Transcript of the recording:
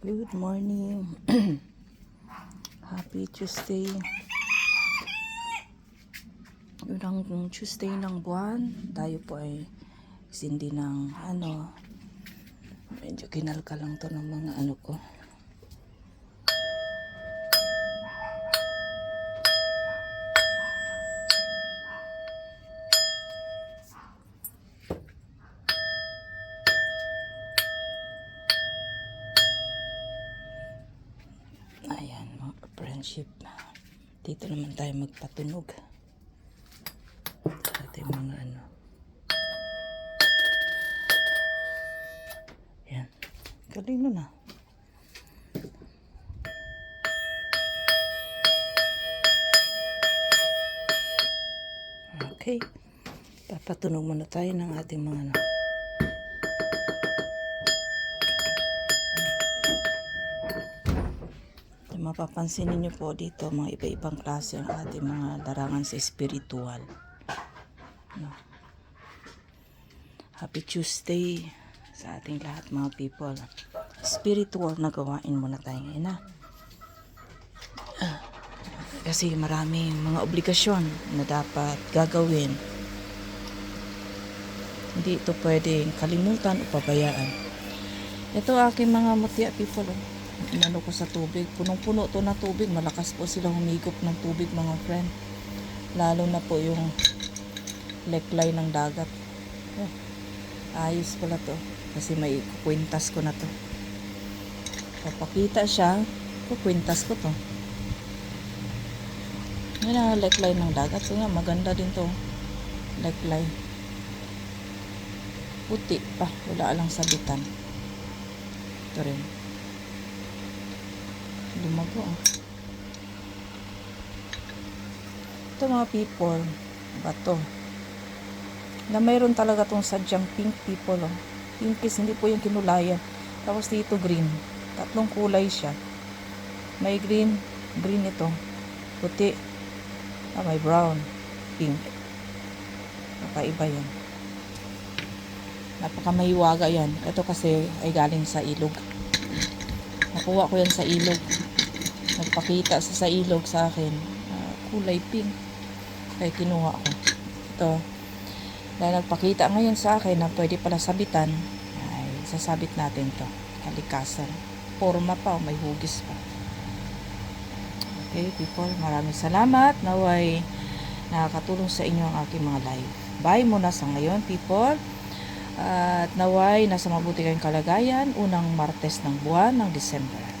Good morning. Happy Tuesday. Unang Tuesday ng buwan. Tayo po ay sindi ng ano. Medyo kinalka lang to ng mga ano ko. Ayan, mga friendship. Dito naman tayo magpatunog. Ito yung mga ano. Ayan. Galing nun ah. Okay. Papatunog muna tayo ng ating mga ano. Mapapansin ninyo po dito, mga iba-ibang klase ang ating mga larangan sa spiritual. No. Happy Tuesday sa ating lahat mga people. Spiritual na gawain muna tayo ngayon na. Kasi maraming mga obligasyon na dapat gagawin. Hindi ito pwedeng kalimutan o pabayaan. Ito aking mga mutya people. Oh. Inano ko sa tubig. Punong-puno to na tubig. Malakas po sila humigop ng tubig mga friend. Lalo na po yung lekline ng dagat. Oh, ayos pala to. Kasi may kukwintas ko na to. Papakita siya, kukwintas ko to. Yan ang lekline ng dagat. So nga, maganda din to. Lekline. Puti pa. Wala alang sabitan. Ito rin. Lumago ah. Ito mga people. Bato. Na mayroon talaga tong sadyang pink people. Oh. Pinkis, hindi po yung kinulayan. Tapos dito green. Tatlong kulay siya. May green. Green ito. Puti. Ah, may brown. Pink. Nakaiba yan. Napakamahiwaga yan. Ito kasi ay galing sa ilog. Nakuha ko yan sa ilog. Nagpakita sa sa ilog sa akin. ah, kulay pink. Kaya kinuha ko. Ito. Dahil nagpakita ngayon sa akin na pwede pala sabitan, ay sasabit natin to. Kalikasan. Forma pa, may hugis pa. Okay, people. Maraming salamat. Naway nakakatulong sa inyo ang aking mga live. Bye muna sa ngayon, people. At naway nasa mabuti kayong kalagayan unang Martes ng buwan ng December.